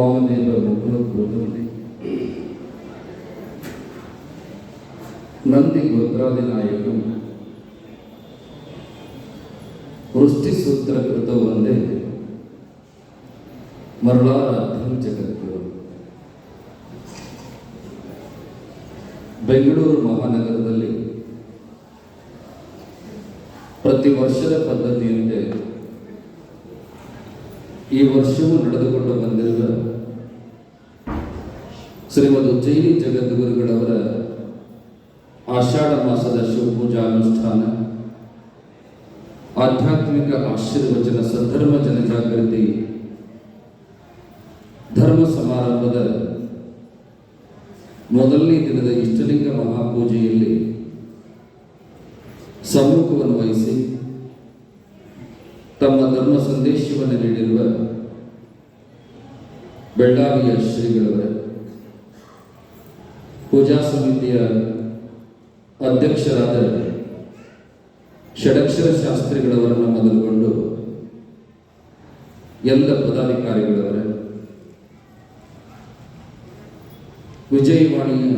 ವಾಮದೇವ ಮುಗುಳ ಗೋಧುಮಿ ನಂದಿ ಗೋತ್ರಾದಿ ನಾಯಕಂ ವೃಷ್ಟಿ ಸೂತ್ರ ಕೃತ ಒಂದೇ ಮರಳಾರಾಧ್ಯಂ ಜಗತ್ತು. ಬೆಂಗಳೂರು ಮಹಾನಗರದಲ್ಲಿ ಪ್ರತಿ ವರ್ಷದ ಪದ್ಧತಿಯಂತೆ ಈ ವರ್ಷವೂ ನಡೆದುಕೊಂಡು ಬಂದಿರುವ ಶ್ರೀಮದ್ ಉಜ್ಜಯಿನಿ ಜಗದ್ಗುರುಗಳವರ ಆಷಾಢ ಮಾಸದ ಶಿವಪೂಜಾನುಷ್ಠಾನ ಆಧ್ಯಾತ್ಮಿಕ ಆಶೀರ್ವಚನ, ಸದ್ಧರ್ಮ ಜನಜಾಗೃತಿ, ಧರ್ಮ ಸಮಾರಂಭದ ಮೊದಲನೇ ದಿನದ ಇಷ್ಟಲಿಂಗ ಮಹಾಪೂಜೆಯಲ್ಲಿ ಸಮ್ಮುಖವನ್ನು ವಹಿಸಿ ತಮ್ಮ ಧರ್ಮ ಸಂದೇಶವನ್ನು ನೀಡಿರುವ ಬೆಳ್ಳಾವಿಯ ಶ್ರೀಗಳವರ. ಪೂಜಾ ಸಮಿತಿಯ ಅಧ್ಯಕ್ಷರಾದ ಷಡಕ್ಷರ ಶಾಸ್ತ್ರಿಗಳವರನ್ನು ಮೊದಲುಗೊಂಡು ಎಲ್ಲ ಪದಾಧಿಕಾರಿಗಳವರ, ವಿಜಯವಾಣಿಯ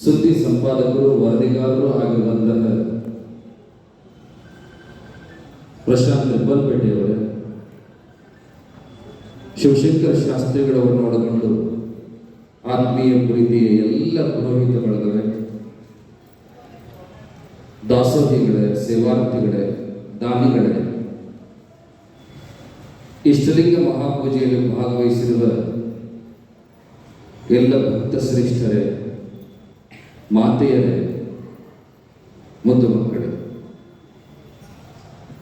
ಸುದ್ದಿ ಸಂಪಾದಕರು, ವರದಿಗಾರರು ಆಗಿರುವಂತಹ ಪ್ರಶಾಂತ್ ಹೆಬ್ಬಲ್ಪೇಟೆಯವರೇ ಶಿವಶಂಕರ ಶಾಸ್ತ್ರಿಗಳವರನ್ನು ಒಳಗೊಂಡು ಆತ್ಮೀಯ ಪ್ರೀತಿಯ ಎಲ್ಲ ಪುರೋಹಿತ ಬಳಗವೇ ದಾಸೋಹಿಗಳೇ, ಸೇವಾರ್ಥಿಗಳೇ, ದಾನಿಗಳೇ, ಇಷ್ಟಲಿಂಗ ಮಹಾಪೂಜೆಯಲ್ಲಿ ಭಾಗವಹಿಸಿರುವ ಎಲ್ಲ ಭಕ್ತ ಶ್ರೇಷ್ಠರೇ, ಮಾತೆಯರೇ, ಮುದ್ದು ಮಕ್ಕಳೇ,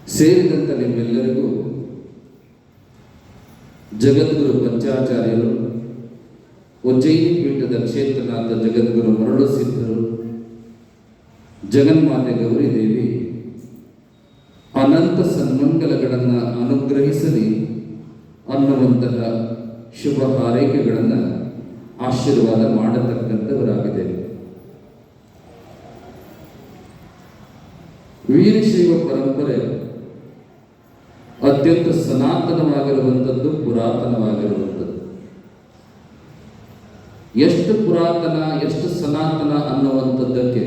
ಸೇರಿದಂತ ನಿಮ್ಮೆಲ್ಲರಿಗೂ ಜಗದ್ಗುರು ಪಂಚಾಚಾರ್ಯರು ಉಜ್ಜಯಿನಿ ಪೀಠದ ಕ್ಷೇತ್ರನಾಥ ಜಗದ್ಗುರು ಮರಳು ಸಿದ್ಧರು, ಜಗನ್ಮಾತೆ ಗೌರಿದೇವಿ, ಅನಂತ ಸನ್ಮಂಗಲಗಳನ್ನು ಅನುಗ್ರಹಿಸಲಿ ಅನ್ನುವಂತಹ ಶುಭ ಹಾರೈಕೆಗಳನ್ನು ಆಶೀರ್ವಾದ ಮಾಡತಕ್ಕಂಥವರಾಗಿದೆ. ವೀರಶೈವ ಪರಂಪರೆ ಅತ್ಯಂತ ಸನಾತನವಾಗಿರುವಂಥದ್ದು ಪುರಾತನವಾಗಿರುವಂಥದ್ದು. ಎಷ್ಟು ಪುರಾತನ, ಎಷ್ಟು ಸನಾತನ ಅನ್ನುವಂಥದ್ದಕ್ಕೆ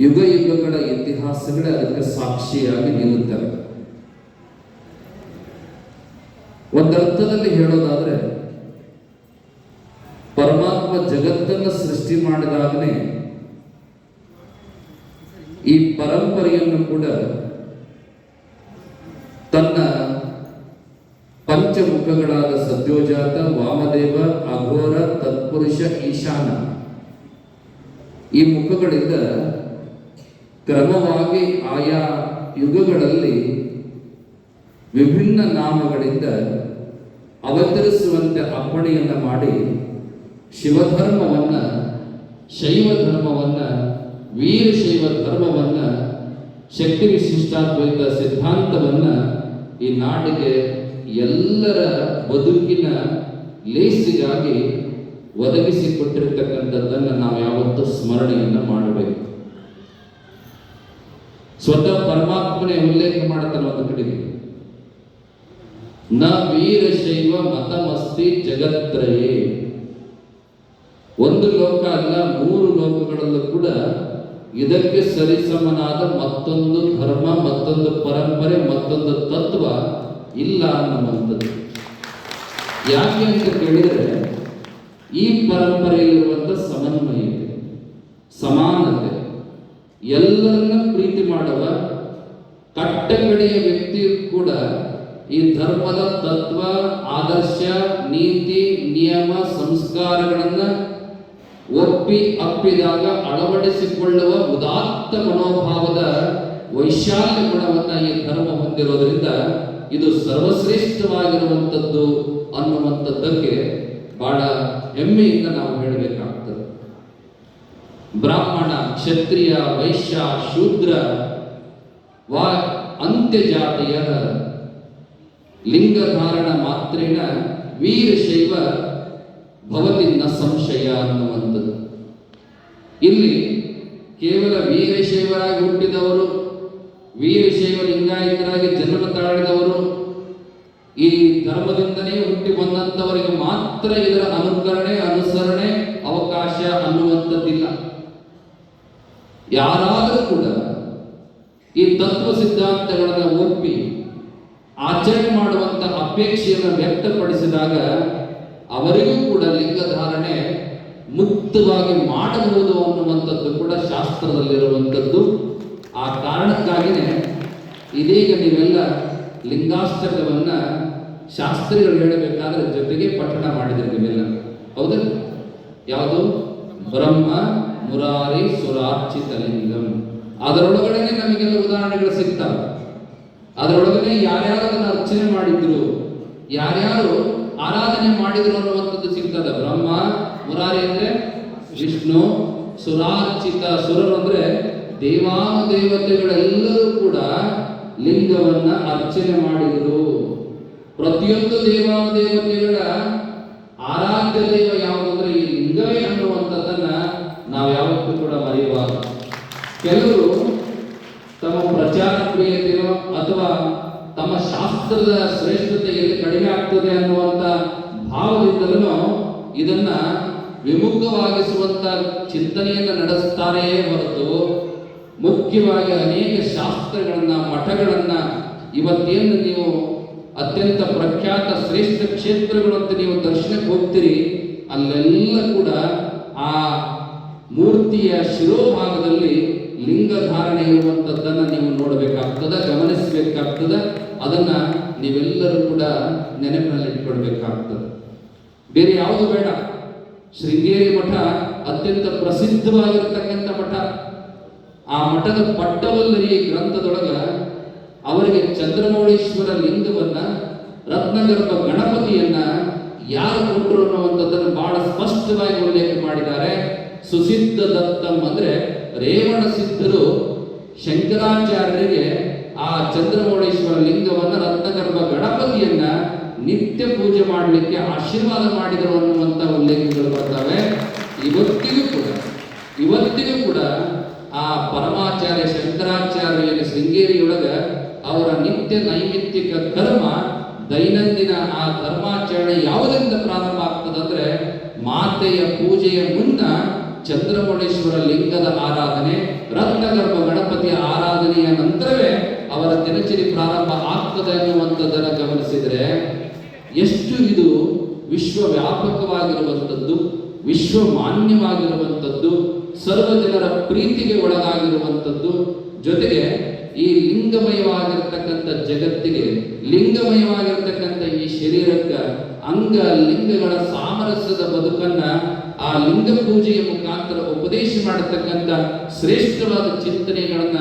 ಯುಗ ಯುಗಗಳ ಇತಿಹಾಸಗಳೇ ಅದಕ್ಕೆ ಸಾಕ್ಷಿಯಾಗಿ ನಿಲ್ಲುತ್ತವೆ. ಒಂದರ್ಥದಲ್ಲಿ ಹೇಳೋದಾದ್ರೆ, ಪರಮಾತ್ಮ ಜಗತ್ತನ್ನು ಸೃಷ್ಟಿ ಮಾಡಿದಾಗಲೇ ಈ ಪರಂಪರೆಯನ್ನು ಕೂಡ ತನ್ನ ಪಂಚಮುಖಗಳಾದ ಸದ್ಯೋಜಾತ, ವಾಮದೇವ ಈಶಾನ. ಈ ಮುಖಗಳಿಂದ ಕ್ರಮವಾಗಿ ಆಯಾ ಯುಗಗಳಲ್ಲಿ ವಿಭಿನ್ನ ನಾಮಗಳಿಂದ ಅವತರಿಸುವಂತೆ ಅಪ್ಪಣೆಯನ್ನ ಮಾಡಿ ಶಿವಧರ್ಮವನ್ನ ಶೈವ ಧರ್ಮವನ್ನ ವೀರಶೈವ ಧರ್ಮವನ್ನ ಶಕ್ತಿ ವಿಶಿಷ್ಟಾದ್ವೈತ ಸಿದ್ಧಾಂತವನ್ನ ಈ ನಾಡಿಗೆ ಎಲ್ಲರ ಬದುಕಿನ ಲೇಸಿಗಾಗಿ ಒದಗಿಸಿಕೊಟ್ಟಿರ್ತಕ್ಕಂಥದ್ದನ್ನು ನಾವು ಯಾವತ್ತೂ ಸ್ಮರಣೆಯನ್ನ ಮಾಡಬೇಕು. ಸ್ವತಃ ಪರಮಾತ್ಮನೇ ಉಲ್ಲೇಖ ಮಾಡ್ತಾನೆ ಒಂದು ಕಡೆಗೆ. ನ ವೀರಶೈವ ಮತಮಸ್ತಿ ಜಗತ್ರಯೇ. ಒಂದು ಲೋಕ ಅಲ್ಲ, ಮೂರು ಲೋಕಗಳಲ್ಲೂ ಕೂಡ ಇದಕ್ಕೆ ಸರಿಸಮನಾದ ಮತ್ತೊಂದು ಧರ್ಮ, ಮತ್ತೊಂದು ಪರಂಪರೆ, ಮತ್ತೊಂದು ತತ್ವ ಇಲ್ಲ ಅನ್ನುವಂಥದ್ದು. ಯಾಕೆ ಅಂತ ಕೇಳಿದರೆ ಈ ಪರಂಪರೆಯಲ್ಲಿರುವಂಥ ಸಮನ್ವಯತೆ ಸಮಾನತೆ, ಎಲ್ಲರನ್ನ ಪ್ರೀತಿ ಮಾಡುವ ಕಟ್ಟಗಡೆಯ ವ್ಯಕ್ತಿಯು ಕೂಡ ಈ ಧರ್ಮದ ತತ್ವ, ಆದರ್ಶ, ನೀತಿ, ನಿಯಮ, ಸಂಸ್ಕಾರಗಳನ್ನ ಒಪ್ಪಿ ಅಪ್ಪಿದಾಗ ಅಳವಡಿಸಿಕೊಳ್ಳುವ ಉದಾತ್ತ ಮನೋಭಾವದ ವೈಶಾಲ್ಯ ಗುಣವನ್ನ ಈ ಧರ್ಮ ಹೊಂದಿರೋದ್ರಿಂದ ಇದು ಸರ್ವಶ್ರೇಷ್ಠವಾಗಿರುವಂಥದ್ದು ಅನ್ನುವಂಥದ್ದಕ್ಕೆ ಬಹಳ ಹೆಮ್ಮೆಯಿಂದ ನಾವು ಹೇಳಬೇಕಾಗ್ತದೆ. ಬ್ರಾಹ್ಮಣ, ಕ್ಷತ್ರಿಯ, ವೈಶ್ಯ, ಶೂದ್ರ, ವಾ, ಅಂತ್ಯಜಾತಿಯ ಲಿಂಗಧಾರಣ ಮಾತ್ರೇನ ವೀರಶೈವ ಭವತಿನ ಸಂಶಯ ಅನ್ನುವಂಥದ್ದು. ಇಲ್ಲಿ ಕೇವಲ ವೀರಶೈವರಾಗಿ ಹುಟ್ಟಿದವರು ವೀರಶೈವ ಲಿಂಗಾಯತರಾಗಿ ಜನ್ಮ ತಾಳಿದವರು ಈ ಧರ್ಮದಿಂದಲೇ ಹುಟ್ಟಿ ಬಂದಂತವರಿಗೆ ಮಾತ್ರ ಇದರ ಅನುಕರಣೆ, ಅನುಸರಣೆ ಅವಕಾಶ ಅನ್ನುವಂಥದ್ದಿಲ್ಲ. ಯಾರಾದರೂ ಕೂಡ ಈ ತತ್ವ ಸಿದ್ಧಾಂತಗಳನ್ನು ಒಪ್ಪಿ ಆಚರಣೆ ಮಾಡುವಂತ ಅಪೇಕ್ಷೆಯನ್ನು ವ್ಯಕ್ತಪಡಿಸಿದಾಗ ಅವರಿಗೂ ಕೂಡ ಲಿಂಗ ಧಾರಣೆ ಮುಕ್ತವಾಗಿ ಮಾಡಬಹುದು ಅನ್ನುವಂಥದ್ದು ಕೂಡ ಶಾಸ್ತ್ರದಲ್ಲಿರುವಂಥದ್ದು. ಆ ಕಾರಣಕ್ಕಾಗಿಯೇ ಇದೀಗ ನೀವೆಲ್ಲ ಲಿಂಗಾಷ್ಟಕವನ್ನ ಶಾಸ್ತ್ರಿಗಳು ಹೇಳಬೇಕಾದ್ರೆ ಜೊತೆಗೆ ಪಠಣ ಮಾಡಿದ್ರೆ ನೀವೆಲ್ಲ ಹೌದಾ? ಯಾವುದು? ಬ್ರಹ್ಮ ಮುರಾರಿ ಸುರಾರ್ಚಿತ ಲಿಂಗಂ. ಅದರೊಳಗಡೆನೆ ನಮಗೆಲ್ಲ ಉದಾಹರಣೆಗಳು ಸಿಗ್ತಾವ. ಅದರೊಳಗಡೆ ಯಾರ್ಯಾರು ಅದನ್ನ ಅರ್ಚನೆ ಮಾಡಿದ್ರು, ಯಾರ್ಯಾರು ಆರಾಧನೆ ಮಾಡಿದ್ರು ಅನ್ನುವಂಥದ್ದು ಸಿಗ್ತದ. ಬ್ರಹ್ಮ ಮುರಾರಿ ಅಂದ್ರೆ ವಿಷ್ಣು, ಸುರಾರ್ಚಿತ ಸುರರು ಅಂದ್ರೆ ದೇವಾನುದೇವತೆಗಳೆಲ್ಲರೂ ಕೂಡ ಲಿಂಗವನ್ನ ಅರ್ಚನೆ ಮಾಡಿದರು. ಪ್ರತಿಯೊಂದು ದೇವಾನುದೇವತೆಗಳ ಆರಾಧ್ಯ ದೇವ ಯಾವುದು ಅಂದ್ರೆ ಈ ಲಿಂಗವೇ ಅನ್ನುವಂಥದ್ದನ್ನ ನಾವು ಯಾವತ್ತೂ ಕೂಡ ಮರೆಯಬಾರದು. ಕೆಲವರು ತಮ್ಮ ಪ್ರಚಾರ ಪ್ರಿಯತೆಯೋ ಅಥವಾ ತಮ್ಮ ಶಾಸ್ತ್ರದ ಶ್ರೇಷ್ಠತೆ ಎಲ್ಲಿ ಕಡಿಮೆ ಆಗ್ತದೆ ಅನ್ನುವಂತ ಭಾವದಿಂದಲೂ ಇದನ್ನ ವಿಮುಖವಾಗಿಸುವಂತ ಚಿಂತನೆಯನ್ನು ನಡೆಸ್ತಾರೆಯೇ ಹೊರತು ಮುಖ್ಯವಾಗಿ ಅನೇಕ ಶಾಸ್ತ್ರಗಳನ್ನ ಮಠಗಳನ್ನ ಇವತ್ತೇನು ನೀವು ಅತ್ಯಂತ ಪ್ರಖ್ಯಾತ ಶ್ರೇಷ್ಠ ಕ್ಷೇತ್ರಗಳು ಅಂತ ನೀವು ದರ್ಶನಕ್ಕೆ ಹೋಗ್ತೀರಿ, ಅಲ್ಲೆಲ್ಲ ಕೂಡ ಆ ಮೂರ್ತಿಯ ಶಿರೋಭಾಗದಲ್ಲಿ ಲಿಂಗ ಧಾರಣೆ ಇರುವಂಥದ್ದನ್ನು ನೀವು ನೋಡಬೇಕಾಗ್ತದ, ಗಮನಿಸಬೇಕಾಗ್ತದ, ಅದನ್ನ ನೀವೆಲ್ಲರೂ ಕೂಡ ನೆನಪಿನಲ್ಲಿ ಇಟ್ಕೊಳ್ಬೇಕಾಗ್ತದೆ. ಬೇರೆ ಯಾವುದು ಬೇಡ. ಶೃಂಗೇರಿ ಮಠ ಅತ್ಯಂತ ಪ್ರಸಿದ್ಧವಾಗಿರತಕ್ಕಂಥ ಮಠ. ಆ ಮಠದ ಪಟ್ಟವಲ್ಲರಿ ಗ್ರಂಥದೊಳಗ ಅವರಿಗೆ ಚಂದ್ರಮೌಳೇಶ್ವರ ಲಿಂಗವನ್ನ ರತ್ನಗರ್ಭ ಗಣಪತಿಯನ್ನ ಯಾರು ಕೊಟ್ಟರು ಅನ್ನುವಂಥದ್ದನ್ನು ಬಹಳ ಸ್ಪಷ್ಟವಾಗಿ ಉಲ್ಲೇಖ ಮಾಡಿದ್ದಾರೆ. ಸುಸಿದ್ಧ ದತ್ತಂ ಅಂದ್ರೆ ರೇವಣ ಸಿದ್ಧರು ಶಂಕರಾಚಾರ್ಯರಿಗೆ ಆ ಚಂದ್ರಮೌಳೇಶ್ವರ ಲಿಂಗವನ್ನ ರತ್ನಗರ್ಭ ಗಣಪತಿಯನ್ನ ನಿತ್ಯ ಪೂಜೆ ಮಾಡಲಿಕ್ಕೆ ಆಶೀರ್ವಾದ ಮಾಡಿದರು ಅನ್ನುವಂಥ ಉಲ್ಲೇಖಗಳು ಬರ್ತವೆ. ಇವತ್ತಿಗೂ ಕೂಡ ಇವತ್ತಿಗೂ ಕೂಡ ಆ ಪರಮಾಚಾರ್ಯ ಶಂಕರಾಚಾರ್ಯ ಶೃಂಗೇರಿಯೊಳಗ ಅವರ ನಿತ್ಯ ನೈಮಿತ್ತಿಕ ಕರ್ಮ ದೈನಂದಿನ ಆ ಧರ್ಮಾಚರಣೆ ಯಾವುದರಿಂದ ಪ್ರಾರಂಭ ಆಗ್ತದಂದ್ರೆ ಮಾತೆಯ ಪೂಜೆಯ ಮುನ್ನ ಚಂದ್ರಮೌಳೇಶ್ವರ ಲಿಂಗದ ಆರಾಧನೆ, ರತ್ನಗರ್ಭ ಗಣಪತಿಯ ಆರಾಧನೆಯ ನಂತರವೇ ಅವರ ದಿನಚರಿ ಪ್ರಾರಂಭ ಆಗ್ತದೆ ಅನ್ನುವಂಥದ್ದನ್ನು ಗಮನಿಸಿದರೆ ಎಷ್ಟು ಇದು ವಿಶ್ವವ್ಯಾಪಕವಾಗಿರುವಂಥದ್ದು ವಿಶ್ವ ಮಾನ್ಯವಾಗಿರುವಂಥದ್ದು ಸರ್ವ ಜನರ ಪ್ರೀತಿಗೆ ಒಳಗಾಗಿರುವಂಥದ್ದು ಜೊತೆಗೆ ಈ ಲಿಂಗಮಯವಾಗಿರ್ತಕ್ಕಂಥ ಜಗತ್ತಿಗೆ, ಲಿಂಗಮಯವಾಗಿರ್ತಕ್ಕಂಥ ಈ ಶರೀರಕ್ಕೆ ಅಂಗ ಲಿಂಗಗಳ ಸಾಮರಸ್ಯದ ಬದುಕನ್ನ ಆ ಲಿಂಗ ಪೂಜೆಯ ಮುಖಾಂತರ ಉಪದೇಶ ಮಾಡತಕ್ಕಂಥ ಶ್ರೇಷ್ಠವಾದ ಚಿಂತನೆಗಳನ್ನ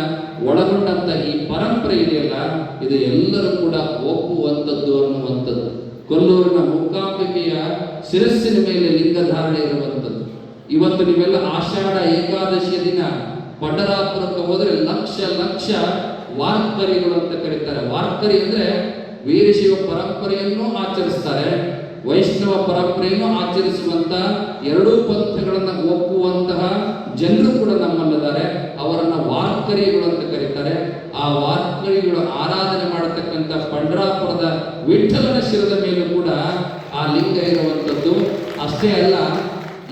ಒಳಗೊಂಡಂತ ಈ ಪರಂಪರೆ ಇದೆಯಲ್ಲ, ಇದು ಎಲ್ಲರೂ ಕೂಡ ಒಪ್ಪುವಂಥದ್ದು ಅನ್ನುವಂಥದ್ದು. ಕೊಲ್ಲೂರಿನ ಮೂಕಾಂಬಿಕೆಯ ಶಿರಸ್ಸಿನ ಮೇಲೆ ಲಿಂಗ ಧಾರಣೆ ಇರುವಂಥದ್ದು. ಇವತ್ತು ನೀವೆಲ್ಲ ಆಷಾಢ ಏಕಾದಶಿಯ ದಿನ ಪಂಡರಾಪುರಕ್ಕೆ ಹೋದ್ರೆ ಲಕ್ಷ ಲಕ್ಷ ವಾರ್ಕರಿಗಳು ಅಂತ ಕರೀತಾರೆ. ವಾರ್ಕರಿ ಅಂದ್ರೆ ವೀರಶಿವ ಪರಂಪರೆಯನ್ನು ಆಚರಿಸ್ತಾರೆ. ವೈಷ್ಣವ ಪರಂಪರೆಯನ್ನು ಆಚರಿಸುವಂತ ಎರಡೂ ಪಂಥಗಳನ್ನು ಒಪ್ಪುವಂತಹ ಜನರು ಕೂಡ ನಮ್ಮಲ್ಲಿದ್ದಾರೆ. ಅವರನ್ನ ವಾರ್ಕರಿಗಳು ಅಂತ ಕರೀತಾರೆ. ಆ ವಾರ್ಕರಿಗಳು ಆರಾಧನೆ ಮಾಡತಕ್ಕಂಥ ಪಂಡರಾಪುರದ ವಿಠಲನ ಶಿರದ ಮೇಲೂ ಕೂಡ ಆ ಲಿಂಗ ಇರುವಂಥದ್ದು ಅಷ್ಟೇ ಅಲ್ಲ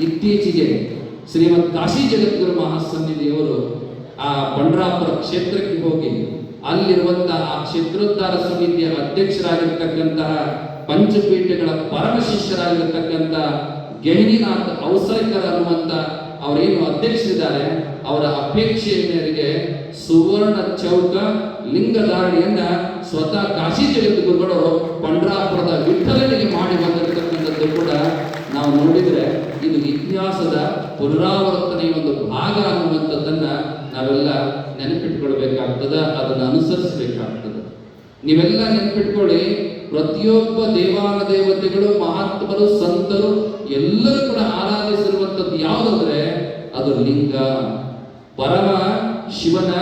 ಇತ್ತೀಚೆಗೆ ಶ್ರೀಮತ್ ಕಾಶಿ ಜಗದ್ಗುರು ಮಹಾಸನ್ನಿಧಿಯವರು ಆ ಬಂಡ್ರಾಪುರ ಕ್ಷೇತ್ರಕ್ಕೆ ಹೋಗಿ ಅಲ್ಲಿರುವಂತಹ ಆ ಕ್ಷೇತ್ರೋದ್ಧಾರ ಸಮಿತಿಯ ಅಧ್ಯಕ್ಷರಾಗಿರ್ತಕ್ಕಂತಹ ಪಂಚಪೀಠಗಳ ಪರಮ ಶಿಷ್ಯರಾಗಿರ್ತಕ್ಕಂಥ ಗೆಹಿನಿನಾಥ್ ಔಸರಿಕರ್ ಅನ್ನುವಂತ ಅವರೇನು ಅಧ್ಯಕ್ಷರಿದ್ದಾರೆ, ಅವರ ಅಪೇಕ್ಷೆಯ ಮೇರೆಗೆ ಸುವರ್ಣ ಚೌಕ ಲಿಂಗಧಾರಣೆಯನ್ನ ಸ್ವತಃ ಕಾಶಿ ಜಗದ್ಗುರುಗಳು ಪಂಡ್ರಾಪುರದ ವಿಠಲನಿಗೆ ಮಾಡಿ ಬಂದಿರತಕ್ಕಂಥದ್ದು ಕೂಡ ನಾವು ನೋಡಿದ್ರೆ ಇದು ಇತಿಹಾಸದ ಪುನರಾವರ್ತನೆಯ ಒಂದು ಭಾಗ ಅನ್ನುವಂಥದ್ದನ್ನ ನಾವೆಲ್ಲ ನೆನಪಿಟ್ಕೊಳ್ಬೇಕಾಗ್ತದ, ಅದನ್ನು ಅನುಸರಿಸಬೇಕಾಗ್ತದೆ. ನೀವೆಲ್ಲ ನೆನಪಿಟ್ಕೊಳ್ಳಿ, ಪ್ರತಿಯೊಬ್ಬ ದೇವಾನ ದೇವತೆಗಳು, ಮಹಾತ್ಮರು, ಸಂತರು, ಎಲ್ಲರೂ ಕೂಡ ಆರಾಧಿಸಿರುವಂಥದ್ದು ಯಾವುದಂದ್ರೆ, ಅದು ಲಿಂಗ. ಪರಮ ಶಿವನ,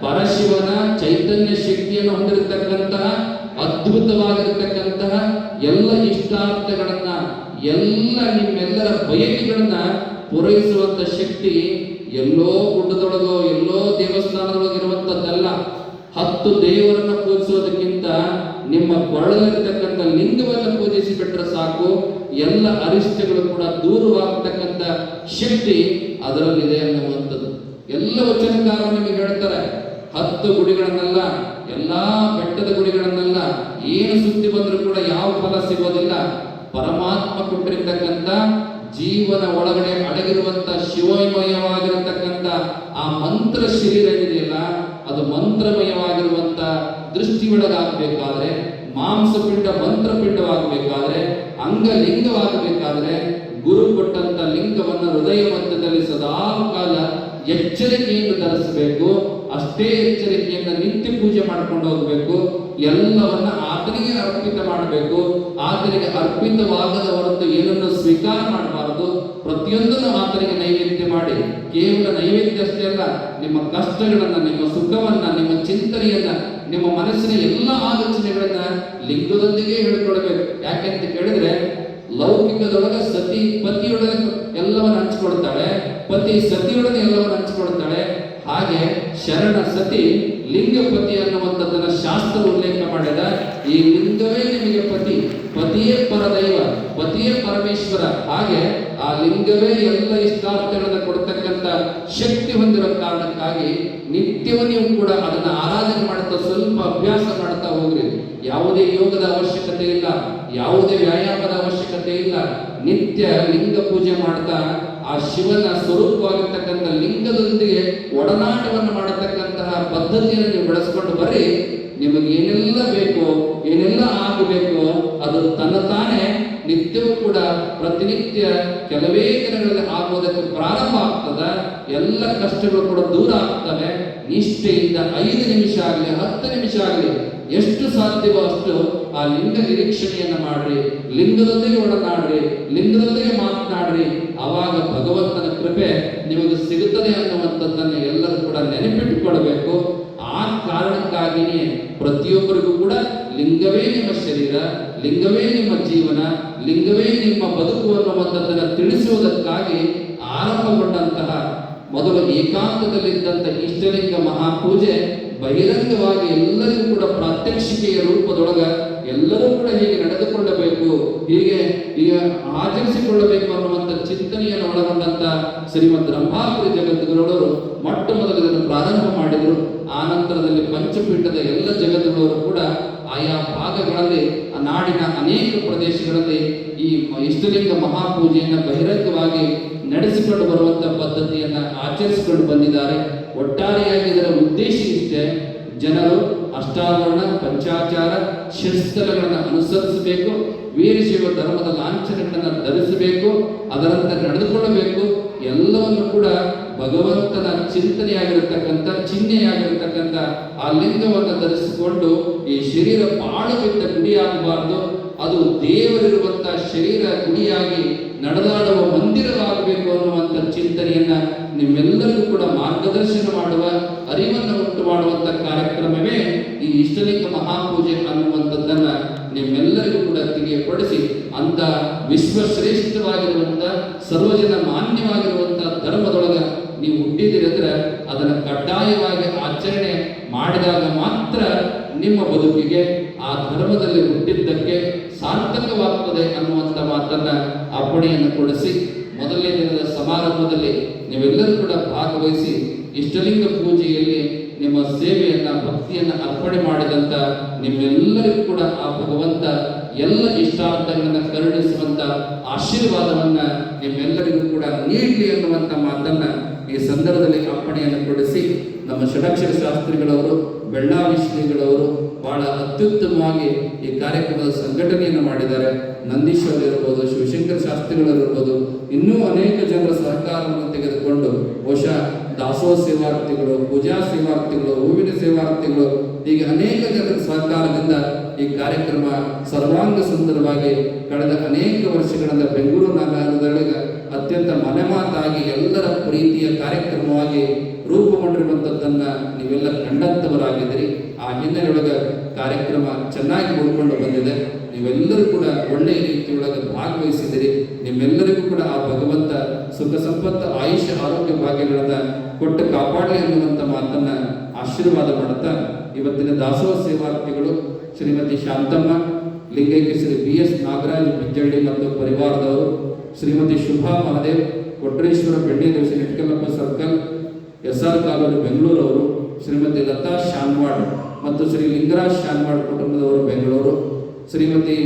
ಪರಶಿವನ ಚೈತನ್ಯ ಶಕ್ತಿಯನ್ನು ಹೊಂದಿರತಕ್ಕಂತಹ, ಅದ್ಭುತವಾಗಿರತಕ್ಕಂತಹ ಎಲ್ಲ ಇಷ್ಟಾರ್ಥಗಳನ್ನ ಎಲ್ಲ ನಿಮ್ಮೆಲ್ಲರ ಬಯಕೆಗಳನ್ನ ಪೂರೈಸುವಂತ ಶಕ್ತಿ ಎಲ್ಲೋ ಗುಡ್ಡದೊಳಗೋ, ಎಲ್ಲೋ ದೇವಸ್ಥಾನದೊಳಗಿರುವಂತದ್ದಲ್ಲ. ಹತ್ತು ದೇವರನ್ನ ಪೂಜಿಸೋದಕ್ಕಿಂತ ನಿಮ್ಮ ಕೊರಳಲ್ಲಿರ್ತಕ್ಕಂಥ ಲಿಂಗವನ್ನು ಪೂಜಿಸಿ ಬಿಟ್ರೆ ಸಾಕು. ಎಲ್ಲ ಅರಿಷ್ಟಗಳು ಕೂಡ ದೂರವಾಗತಕ್ಕಂತ ಶಕ್ತಿ ಅದರಲ್ಲಿದೆ ಅನ್ನುವಂಥದ್ದು. ಎಲ್ಲ ವಚನಕಾರ ನಿಮಗೆ ಹೇಳ್ತಾರೆ, ಹತ್ತು ಗುಡಿಗಳನ್ನೆಲ್ಲ, ಎಲ್ಲಾ ಬೆಟ್ಟದ ಗುಡಿಗಳನ್ನೆಲ್ಲ, ಏನು ಸುತ್ತಿ ಬಂದರೂ ಕೂಡ ಯಾವ ಫಲ ಸಿಗೋದಿಲ್ಲ. ಪರಮಾತ್ಮ ಕೊಟ್ಟಿರ್ತಕ್ಕಂಥ ಜೀವನ ಒಳಗಡೆ ಅಡಗಿರುವಂತ ಶಿವಮಯವಾಗಿರತಕ್ಕಂಥ ಆ ಮಂತ್ರ ಶರೀರ ಏನಿದೆಯಲ್ಲ ಅದು ಮಂತ್ರಮಯವಾಗಿರುವಂತ ದೃಷ್ಟಿ ಒಳಗಾಗಬೇಕಾದ್ರೆ ಮಾಂಸಪಿಂಡ ಮಂತ್ರಪಿಂಡವಾಗಬೇಕಾದ್ರೆ, ಅಂಗಲಿಂಗವಾಗಬೇಕಾದ್ರೆ, ಗುರು ಕೊಟ್ಟಂತ ಲಿಂಗವನ್ನು ಹೃದಯ ಮಧ್ಯದಲ್ಲಿ ಸದಾ ಕಾಲ ಎಚ್ಚರಿಕೆಯಿಂದ ಧರಿಸಬೇಕು, ಅಷ್ಟೇ ಎಚ್ಚರಿಕೆಯಿಂದ ನಿತ್ಯ ಪೂಜೆ ಮಾಡ್ಕೊಂಡು ಹೋಗ್ಬೇಕು, ಎಲ್ಲವನ್ನ ಆತನಿಗೆ ಅರ್ಪಿತ ಮಾಡಬೇಕು. ಆತನಿಗೆ ಅರ್ಪಿತವಾಗದ ಹೊರತು ಏನನ್ನು ಸ್ವೀಕಾರ ಮಾಡಬಾರದು? ಪ್ರತಿಯೊಂದನ್ನು ಆತನಿಗೆ ನೈವೇದ್ಯ ಮಾಡಿ. ಕೇವಲ ನೈವೇದ್ಯ ಅಷ್ಟೇ ಅಲ್ಲ, ನಿಮ್ಮ ಕಷ್ಟಗಳನ್ನ, ನಿಮ್ಮ ಸುಖವನ್ನ, ನಿಮ್ಮ ಚಿಂತನೆಯನ್ನ, ನಿಮ್ಮ ಮನಸ್ಸಿನ ಎಲ್ಲ ಆಲೋಚನೆಗಳನ್ನ ಲಿಂಗದೊಂದಿಗೆ ಹೇಳ್ಕೊಳ್ಬೇಕು ಯಾಕೆಂತ ಕೇಳಿದ್ರೆ, ಲೌಕಿಕದೊಳಗ ಸತಿ ಪತಿಯೊಳಗೆ ಎಲ್ಲವನ್ನ ಹಂಚಿಕೊಡ್ತಾಳೆ, ಪತಿ ಸತಿಯೊಡನೆ ಎಲ್ಲವನ್ನ ಹಂಚಿಕೊಳ್ತಾಳೆ ಹಾಗೆ ಶರಣ ಸತಿ ಲಿಂಗಪತಿ ಅನ್ನುವಂಥದ್ದನ್ನ ಶಾಸ್ತ್ರ ಉಲ್ಲೇಖ ಮಾಡಿದ ಈ ಲಿಂಗವೇ ನಿಮಗೆ ಪತಿ. ಪತಿಯೇ ಪರದೈವ, ಪತಿಯೇ ಪರಮೇಶ್ವರ. ಹಾಗೆ ಆ ಲಿಂಗವೇ ಎಲ್ಲ ಇಷ್ಟಾರ್ಥಗಳನ್ನ ಕೊಡ್ತಕ್ಕಂಥ ಶಕ್ತಿ ಹೊಂದಿರೋ ಕಾರಣಕ್ಕಾಗಿ ನಿತ್ಯವೂ ನೀವು ಕೂಡ ಅದನ್ನ ಆರಾಧನೆ ಮಾಡುತ್ತಾ ಸ್ವಲ್ಪ ಅಭ್ಯಾಸ ಮಾಡ್ತಾ ಹೋಗ್ರಿ. ಯಾವುದೇ ಯೋಗದ ಅವಶ್ಯಕತೆ ಇಲ್ಲ, ಯಾವುದೇ ವ್ಯಾಯಾಮದ ಅವಶ್ಯಕತೆ ಇಲ್ಲ. ನಿತ್ಯ ಲಿಂಗ ಪೂಜೆ ಮಾಡ್ತಾ ಆ ಶಿವನ ಸ್ವರೂಪವಾಗಿರ್ತಕ್ಕಂಥ ಲಿಂಗದೊಂದಿಗೆ ಒಡನಾಟವನ್ನು ಮಾಡತಕ್ಕಂತಹ ಪದ್ಧತಿಯನ್ನು ನೀವು ಬೆಳೆಸ್ಕೊಂಡು ಬರ್ರಿ. ನಿಮಗೆ ಏನೆಲ್ಲ ಬೇಕೋ, ಏನೆಲ್ಲ ಆಗಬೇಕೋ ಅದು ತನ್ನ ತಾನೇ. ನಿತ್ಯವೂ ಕೂಡ ಪ್ರತಿನಿತ್ಯ ಕೆಲವೇ ದಿನಗಳಲ್ಲಿ ಆಗುವುದಕ್ಕೆ ಪ್ರಾರಂಭ ಆಗ್ತದ. ಎಲ್ಲ ಕಷ್ಟಗಳು ಕೂಡ ದೂರ ಆಗ್ತವೆ. ನಿಷ್ಠೆಯಿಂದ ಐದು ನಿಮಿಷ ಆಗಲಿ, ಹತ್ತು ನಿಮಿಷ ಆಗಲಿ ಎಷ್ಟು ಸಾಧ್ಯವೋ ಅಷ್ಟು ಆ ಲಿಂಗ ನಿರೀಕ್ಷಣೆಯನ್ನ ಮಾಡ್ರಿ, ಲಿಂಗದೊಂದಿಗೆ ಒಡನಾಡ್ರಿ, ಲಿಂಗದೊಂದಿಗೆ ಮಾತನಾಡ್ರಿ, ಆವಾಗ ಭಗವಂತನ ಕೃಪೆ ನಿಮಗೆ ಸಿಗುತ್ತದೆ ಅನ್ನುವಂಥದ್ದನ್ನು ಎಲ್ಲರೂ ಕೂಡ ನೆನಪಿಟ್ಟುಕೊಳ್ಬೇಕು. ಆ ಕಾರಣಕ್ಕಾಗಿಯೇ ಪ್ರತಿಯೊಬ್ಬರಿಗೂ ಕೂಡ ಲಿಂಗವೇ ನಿಮ್ಮ ಶರೀರ, ಲಿಂಗವೇ ನಿಮ್ಮ ಜೀವನ, ಲಿಂಗವೇ ನಿಮ್ಮ ಬದುಕು ಅನ್ನುವಂಥದ್ದನ್ನು ತಿಳಿಸುವುದಕ್ಕಾಗಿ ಆರಂಭಗೊಂಡಂತಹ ಮೊದಲು ಏಕಾಂತದಲ್ಲಿದ್ದಂಥ ಇಷ್ಟಲಿಂಗ ಮಹಾಪೂಜೆ ಬಹಿರಂಗವಾಗಿ ಎಲ್ಲರಿಗೂ ಕೂಡ ಪ್ರಾತ್ಯಕ್ಷಿಕೆಯ ರೂಪದೊಳಗ ಎಲ್ಲರೂ ಕೂಡ ಹೀಗೆ ನಡೆದುಕೊಳ್ಳಬೇಕು, ಹೀಗೆ ಈಗ ಆಚರಿಸಿಕೊಳ್ಳಬೇಕು ಅನ್ನುವಂಥ ಚಿಂತನೆಯನ್ನು ಒಳಗೊಂಡಂತ ಶ್ರೀಮದ್ ರಂಭಾಪುರಿ ಜಗದ್ಗುರುಗಳವರು ಮೊಟ್ಟ ಮೊದಲು ಪ್ರಾರಂಭ ಮಾಡಿದರು. ಆ ನಂತರದಲ್ಲಿ ಪಂಚಪೀಠದ ಎಲ್ಲ ಜಗದ್ಗುರುವರು ಕೂಡ ಆಯಾ ಭಾಗಗಳಲ್ಲಿ, ಆ ನಾಡಿನ ಅನೇಕ ಪ್ರದೇಶಗಳಲ್ಲಿ ಈ ಇಷ್ಟಲಿಂಗ ಮಹಾಪೂಜೆಯನ್ನು ಬಹಿರಂಗವಾಗಿ ನಡೆಸಿಕೊಂಡು ಬರುವಂತ ಪದ್ಧತಿಯನ್ನ ಆಚರಿಸಿಕೊಂಡು ಬಂದಿದ್ದಾರೆ. ಒಟ್ಟಾರೆಯಾಗಿ ಇದರ ಉದ್ದೇಶ ಇಷ್ಟೇ, ಜನರು ಅಷ್ಟಾವರಣ, ಪಂಚಾಚಾರ ಶಿಸ್ತಲಗಳನ್ನು ಅನುಸರಿಸಬೇಕು, ವೀರಶೈವ ಧರ್ಮದ ಲಾಂಛನಗಳನ್ನು ಧರಿಸಬೇಕು, ಅದರಂತೆ ನಡೆದುಕೊಳ್ಳಬೇಕು ಎಲ್ಲವನ್ನು ಕೂಡ ಭಗವಂತನ ಚಿಂತನೆಯಾಗಿರತಕ್ಕಂಥ, ಚಿಹ್ನೆಯಾಗಿರತಕ್ಕಂಥ ಆ ಲಿಂಗವನ್ನು ಧರಿಸಿಕೊಂಡು ಈ ಶರೀರ ಪಾಳು ಬಿಟ್ಟ ಗುಡಿಯಾಗಬಾರದು. ಅದು ದೇವರಿರುವಂತಹ ಶರೀರ ಗುಡಿಯಾಗಿ ನಡೆದಾಡುವ ಮಂದಿರವಾಗಬೇಕು ಅನ್ನುವಂಥ ಚಿಂತನೆಯನ್ನ ನಿಮ್ಮೆಲ್ಲರಿಗೂ ಕೂಡ ಮಾರ್ಗದರ್ಶನ ಮಾಡುವ, ಅರಿವನ್ನು ಉಂಟು ಮಾಡುವಂತ ಕಾರ್ಯಕ್ರಮವೇ ಈ ಇಷ್ಟಲಿಂಗ ಮಹಾಪೂಜೆ ಅನ್ನುವಂಥದ್ದನ್ನ ನಿಮ್ಮೆಲ್ಲರಿಗೂ ಕೂಡ ತಿಳಿಯಪಡಿಸಿ ಅಂತ ವಿಶ್ವಶ್ರೇಷ್ಠವಾಗಿರುವಂಥ, ಸರ್ವಜನ ಮಾನ್ಯವಾಗಿರುವಂಥ ಧರ್ಮದೊಳಗ ನೀವು ಹುಟ್ಟಿದಿರಂದ್ರೆ ಅದನ್ನು ಕಡ್ಡಾಯವಾಗಿ ಆಚರಣೆ ಮಾಡಿದಾಗ ಮಾತ್ರ ನಿಮ್ಮ ಬದುಕಿಗೆ ಆ ಧರ್ಮದಲ್ಲಿ ಹುಟ್ಟಿದ್ದಕ್ಕೆ ಸಾರ್ಥಕವಾಗ್ತದೆ ಅನ್ನುವಂಥ ಮಾತನ್ನ ಅಪ್ಪಣೆಯನ್ನು ಕೊಡಿಸಿ, ಮೊದಲನೇ ದಿನದ ಸಮಾರಂಭದಲ್ಲಿ ನೀವೆಲ್ಲರೂ ಕೂಡ ಭಾಗವಹಿಸಿ, ಇಷ್ಟಲಿಂಗ ಪೂಜೆಯಲ್ಲಿ ನಿಮ್ಮ ಸೇವೆಯನ್ನ, ಭಕ್ತಿಯನ್ನ ಅರ್ಪಣೆ ಮಾಡಿದಂತ ನಿಮ್ಮೆಲ್ಲರಿಗೂ ಕೂಡ ಆ ಭಗವಂತ ಎಲ್ಲ ಇಷ್ಟಾರ್ಥಗಳನ್ನ ಕರುಣಿಸುವಂತ ಆಶೀರ್ವಾದವನ್ನ ನಿಮ್ಮೆಲ್ಲರಿಗೂ ಕೂಡ ನೀಡಲಿ ಅನ್ನುವಂತ ಮಾತನ್ನ ಈ ಸಂದರ್ಭದಲ್ಲಿ ಅರ್ಪಣೆಯನ್ನು ಕೊಡಿಸಿ, ನಮ್ಮ ಷಡಕ್ಷರ ಶಾಸ್ತ್ರಿಗಳವರು, ಬೆಳ್ಳಾವಿ ಶ್ರೀಗಳವರು ಬಹಳ ಅತ್ಯುತ್ತಮವಾಗಿ ಈ ಕಾರ್ಯಕ್ರಮದ ಸಂಘಟನೆಯನ್ನು ಮಾಡಿದ್ದಾರೆ. ನಂದೀಶ್ವರ್ ಇರ್ಬೋದು, ಶಿವಶಂಕರ ಶಾಸ್ತ್ರಿಗಳಿರ್ಬೋದು ಇನ್ನೂ ಅನೇಕ ಜನರ ಸಹಕಾರವನ್ನು ತೆಗೆದುಕೊಂಡು ಬಹುಶಃ ದಾಸೋಹ ಸೇವಾರ್ಥಿಗಳು ಪೂಜಾ ಸೇವಾರ್ಥಿಗಳು ಹೂವಿನ ಸೇವಾರ್ಥಿಗಳು ಹೀಗೆ ಅನೇಕ ಜನರ ಸಹಕಾರದಿಂದ ಈ ಕಾರ್ಯಕ್ರಮ ಸರ್ವಾಂಗ ಸುಂದರವಾಗಿ ಕಳೆದ ಅನೇಕ ವರ್ಷಗಳಿಂದ ಬೆಂಗಳೂರು ನಗರದೊಳಗೆ ಅತ್ಯಂತ ಮನೆಮಾತಾಗಿ ಎಲ್ಲರ ಪ್ರೀತಿಯ ಕಾರ್ಯಕ್ರಮವಾಗಿ ರೂಪುಗೊಂಡಿರುವಂಥದ್ದನ್ನ ನೀವೆಲ್ಲ ಕಂಡಂತವರಾಗಿದ್ದೀರಿ. ಆ ಹಿನ್ನೆಲೆಯೊಳಗ ಕಾರ್ಯಕ್ರಮ ಚೆನ್ನಾಗಿ ಉಳ್ಕೊಂಡು ಬಂದಿದೆ. ನೀವೆಲ್ಲರೂ ಕೂಡ ಒಳ್ಳೆಯ ರೀತಿಯೊಳಗೆ ಭಾಗವಹಿಸಿದಿರಿ ನಿಮ್ಮೆಲ್ಲರಿಗೂ ಕೂಡ ಆ ಭಗವಂತ ಸುಖ ಸಂಪತ್ತು, ಆಯುಷ, ಆರೋಗ್ಯ ಭಾಗ್ಯಗಳನ್ನ ಕೊಟ್ಟು ಕಾಪಾಡಲಿ ಅನ್ನುವಂಥ ಮಾತನ್ನ ಆಶೀರ್ವಾದ ಮಾಡುತ್ತಾ ಇವತ್ತಿನ ದಾಸೋಹ ಸೇವಾರ್ಥಿಗಳು ಶ್ರೀಮತಿ ಶಾಂತಮ್ಮ ಲಿಂಗೈಕ್ಯ ಶ್ರೀ ಬಿ ಎಸ್ ನಾಗರಾಜ್, ಬಿಜ್ಜಳ್ಳಿ ಮತ್ತು ಪರಿವಾರದವರು, ಶ್ರೀಮತಿ ಶುಭಾ ಮಹದೇವ್, ಕೊಟ್ರೇಶ್ವರ ಬೆಣ್ಣೆ ದೇವಸಿ ಸರ್ಕಲ್ ಎಸ್ ಆರ್ ಕಾಲೂರು ಬೆಂಗಳೂರವರು, ಶ್ರೀಮತಿ ಲತಾ ಶಾನ್ವಾಡ್ ಮತ್ತು ಶ್ರೀ ಲಿಂಗರಾಜ್ ಶಾನ್ವಾಡ್ ಕುಟುಂಬದವರು ಬೆಂಗಳೂರು. ಶ್ರೀಮತಿ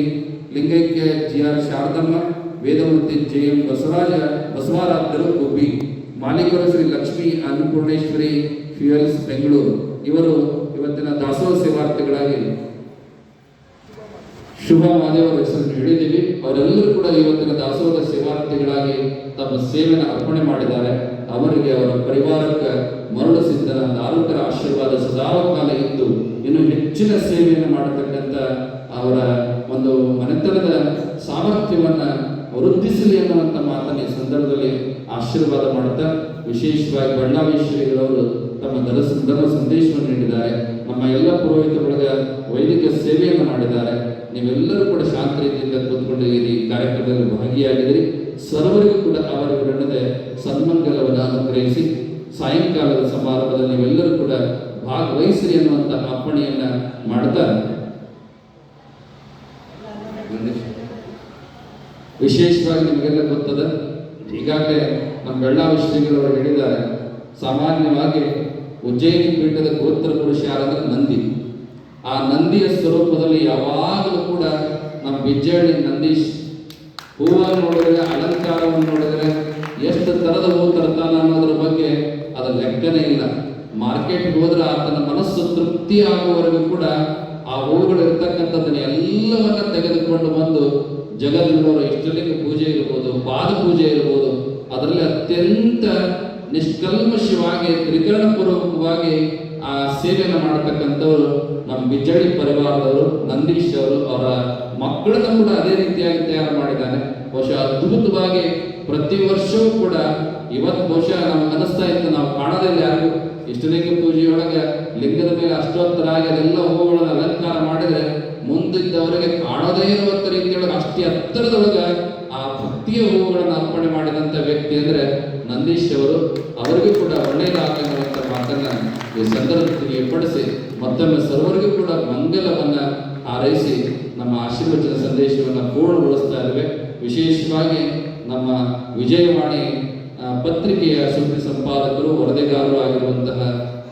ಲಿಂಗೈಕ್ಯ G R Sharadamma, Vedamurthy J M Basavaraja ಬಸವರಾಜರು Gubbi ಮಾಲೀಕರು ಶ್ರೀ ಲಕ್ಷ್ಮೀ ಅನ್ನಪೂರ್ಣೇಶ್ವರಿ ಫ್ಯೂಯಲ್ಸ್ ಬೆಂಗಳೂರು. ಇವರು ಇವತ್ತಿನ ದಾಸೋಹ ಸೇವಾರ್ಥಿಗಳಾಗಿ ಶುಭ ಮಾದೇವರ ಹೆಸರನ್ನು ಹೇಳಿದ್ದೀವಿ. ಅವರೆಲ್ಲರೂ ಕೂಡ ಇವತ್ತಿನ ದಾಸೋಹದ ಸೇವಾರ್ಥಿಗಳಾಗಿ ತಮ್ಮ ಸೇವೆಯನ್ನು ಅರ್ಪಣೆ ಮಾಡಿದ್ದಾರೆ. ಅವರಿಗೆ ಅವರ ಪರಿವಾರಕ್ಕೆ ಮರಳು ಸಿದ್ಧನ ಆರೋಗ್ಯರ ಆಶೀರ್ವಾದ ಸದಾಕಾಲ ಇದ್ದು, ಇನ್ನು ಹೆಚ್ಚಿನ ಸೇವೆಯನ್ನು ಮಾಡತಕ್ಕಂಥ ಅವರ ಒಂದು ಮನೆತನದ ಸಾಮರ್ಥ್ಯವನ್ನ ವೃದ್ಧಿಸಲಿ ಅನ್ನುವಂಥ ಮಾತನ್ನ ಈ ಸಂದರ್ಭದಲ್ಲಿ ಆಶೀರ್ವಾದ ಮಾಡುತ್ತಾ ವಿಶೇಷವಾಗಿ ಬಳ್ಳಾವೇಶ್ವರಿಗಳವರು ತಮ್ಮ ಧರ್ಮ ಧರ್ಮ ಸಂದೇಶವನ್ನು ನೀಡಿದ್ದಾರೆ. ನಮ್ಮ ಎಲ್ಲ ಪುರೋಹಿತ ಬಳಗ ವೈದಿಕ ಸೇವೆಯನ್ನು ಮಾಡಿದ್ದಾರೆ. ನೀವೆಲ್ಲರೂ ಕೂಡ ಶಾಂತ ರೀತಿಯಿಂದ ಕೂತ್ಕೊಂಡು ಈ ಕಾರ್ಯಕ್ರಮದಲ್ಲಿ ಭಾಗಿಯಾಗಿದ್ದೀರಿ ಸರ್ವರಿಗೂ ಕೂಡ ಅವರ ವಿರುದ್ಧದ ಸನ್ಮಂಗಲವನ್ನು ಅನುಗ್ರಹಿಸಿ ಸಾಯಂಕಾಲದ ಸಮಾರಂಭದಲ್ಲಿ ನೀವೆಲ್ಲರೂ ಕೂಡ ಭಾಗವಹಿಸಿರಿ ಅನ್ನುವಂಥ ಅಪ್ಪಣೆಯನ್ನ ಮಾಡ್ತಾ ವಿಶೇಷವಾಗಿ ನಿಮಗೆಲ್ಲ ಗೊತ್ತದ ಈಗಾಗಲೇ ನಮ್ಮ ಬೆಳ್ಳಾವಿ ಶ್ರೀಗಳವರು ಹೇಳಿದ್ದಾರೆ ಸಾಮಾನ್ಯವಾಗಿ ಉಜ್ಜಯಿನಿ ಪೀಠದ ಗೋತ್ರ ಪುರುಷ ಯಾರಂದ್ರೆ ನಂದಿ ಆ ನಂದಿಯ ಸ್ವರೂಪದಲ್ಲಿ ಯಾವಾಗಲೂ ಕೂಡ ನಮ್ಮ ಬಿಜ್ಜಳ್ಳಿ ನಂದೀಶ್ ಹೂವ ನೋಡಿದರೆ, ಅಲಂಕಾರವನ್ನು ನೋಡಿದರೆ ಎಷ್ಟು ಥರದ ಹೂ ತರ್ತಾನ ಅನ್ನೋದ್ರ ಬಗ್ಗೆ ಅದರ ಲೆಕ್ಕನೇ ಇಲ್ಲ. ಮಾರ್ಕೆಟ್ಗೆ ಹೋದ್ರೆ ಆತನ ಮನಸ್ಸು ತೃಪ್ತಿ ಆಗುವವರೆಗೂ ಕೂಡ ಆ ಹೂಗಳು ಇರ್ತಕ್ಕಂಥದ್ದನ್ನ ಎಲ್ಲವನ್ನ ತೆಗೆದುಕೊಂಡು ಬಂದು ಜಗತ್ತಿನವರು ಇಷ್ಟಲಿಂಗ ಪೂಜೆ ಇರ್ಬೋದು, ಪಾದ ಪೂಜೆ ಇರ್ಬೋದು, ಅದರಲ್ಲಿ ಅತ್ಯಂತ ನಿಷ್ಕಲ್ಮಶವಾಗಿ ತ್ರಿಕರಣಪೂರ್ವಕವಾಗಿ ಆ ಸೇವೆಯನ್ನು ಮಾಡತಕ್ಕಂಥವ್ರು ನಮ್ಮ ಬಿಜಡಿ ಪರಿವಾರದವರು, ನಂದೀಶ್ ಅವರು, ಅವರ ಮಕ್ಕಳನ್ನು ಕೂಡ ಅದೇ ರೀತಿಯಾಗಿ ತಯಾರು ಮಾಡಿದ್ದಾನೆ ಬಹುಶಃ ಅದ್ಭುತವಾಗಿ ಪ್ರತಿ ವರ್ಷವೂ ಕೂಡ ಇವತ್ತು ಬಹುಶಃ ನಮ್ಗೆ ಅನಿಸ್ತಾ ಇತ್ತು. ನಾವು ಕಾಣೋದಿಲ್ಲ ಯಾರಿಗೂ. ಇಷ್ಟಲಿಂಗ ಪೂಜೆಯೊಳಗೆ ಲಿಂಗದ ಮೇಲೆ ಅಷ್ಟೋತ್ತರಾಗಿ ಅದೆಲ್ಲ ಹೂವುಗಳನ್ನು ಅಲಂಕಾರ ಮಾಡಿದ್ರೆ ಮುಂದಿದ್ದವರಿಗೆ ಕಾಣದೇ ಇರುವಂತ ರೀತಿಯೊಳಗೆ ಅಷ್ಟೇ ಹತ್ತಿರದೊಳಗೆ ಭಕ್ತಿಯ ಹೂವುಗಳನ್ನು ಅರ್ಪಣೆ ಮಾಡಿದಂತ ವ್ಯಕ್ತಿ ಅಂದ್ರೆ ನಂದೀಶ್ ಅವರು. ಅವರಿಗೂ ಕೂಡ ಒಳ್ಳೆಯದಾಗಲಿ ಅನ್ನುವಂಥ ಮಾತನ್ನ ಈ ಸಂದರ್ಭದಲ್ಲಿ ಏರ್ಪಡಿಸಿ ಮತ್ತೊಮ್ಮೆ ಸರ್ವರಿಗೂ ಕೂಡ ಮಂಗಲವನ್ನ ಹಾರೈಸಿ ನಮ್ಮ ಆಶೀರ್ವಚನ ಸಂದೇಶವನ್ನು ಪೂರ್ಣಗೊಳಿಸ್ತಾ ಇದ್ದೇವೆ. ವಿಶೇಷವಾಗಿ ನಮ್ಮ ವಿಜಯವಾಣಿ ಪತ್ರಿಕೆಯ ಸುದ್ದಿ ಸಂಪಾದಕರು, ವರದಿಗಾರರು ಆಗಿರುವಂತಹ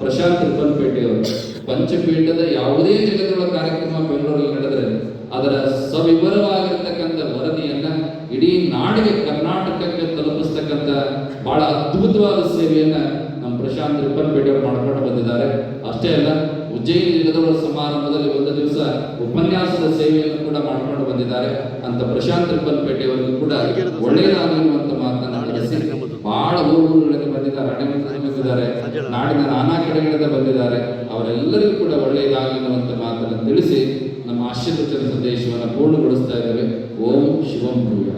ಪ್ರಶಾಂತ್ ರಿಪ್ಪನ್ಪೇಟೆಯವರು. ಪಂಚಪೀಠದ ಯಾವುದೇ ಜಗತ್ತುಗಳ ಕಾರ್ಯಕ್ರಮ ಬೆಂಗಳೂರಲ್ಲಿ ನಡೆದರೆ ಅದರ ಸವಿವರವಾಗಿರ್ತಕ್ಕಂಥ ವರದಿಯನ್ನ ಇಡೀ ನಾಡಿಗೆ ಕರ್ನಾಟಕಕ್ಕೆ ತಲುಪಿಸ್ತಕ್ಕಂಥ ಬಹಳ ಅದ್ಭುತವಾದ ಸೇವೆಯನ್ನ ನಮ್ಮ ಪ್ರಶಾಂತ್ ರಿಪ್ಪನ್ಪೇಟೆ ಅವರು ಮಾಡ್ಕೊಂಡು ಬಂದಿದ್ದಾರೆ. ಅಷ್ಟೇ ಅಲ್ಲ, ಉಜ್ಜಯಿನಿ ಜಗದವರ ಸಮಾರಂಭದಲ್ಲಿ ಒಂದು ದಿವಸ ಉಪನ್ಯಾಸದ ಸೇವೆಯನ್ನು ಕೂಡ ಮಾಡ್ಕೊಂಡು ಬಂದಿದ್ದಾರೆ. ಅಂತ ಪ್ರಶಾಂತ್ ರಿಪ್ಪನ್ಪೇಟೆ ಅವರಿಗೂ ಕೂಡ ಒಳ್ಳೆಯದಾಗಿರುವಂತ ಮಾತನ್ನ ಬಹಳ ಊರುಗಳಿಗೆ ಬಂದಿದ್ದಾರೆ ಬಂದಿದ್ದಾರೆ, ನಾಡಿನ ನಾನಾ ಕಡೆಗಳಿಂದ ಬಂದಿದ್ದಾರೆ. ಅವರೆಲ್ಲರಿಗೂ ಕೂಡ ಒಳ್ಳೆಯದಾಗಿರುವಂತ ಮಾತನ್ನು ತಿಳಿಸಿ ನಮ್ಮ ಆಶೀರ್ವಚನ ಸಂದೇಶವನ್ನು ಪೂರ್ಣಗೊಳಿಸ್ತಾ ಇದ್ದೇವೆ. ಓಂ ಶಿವಂ ಭೂಯ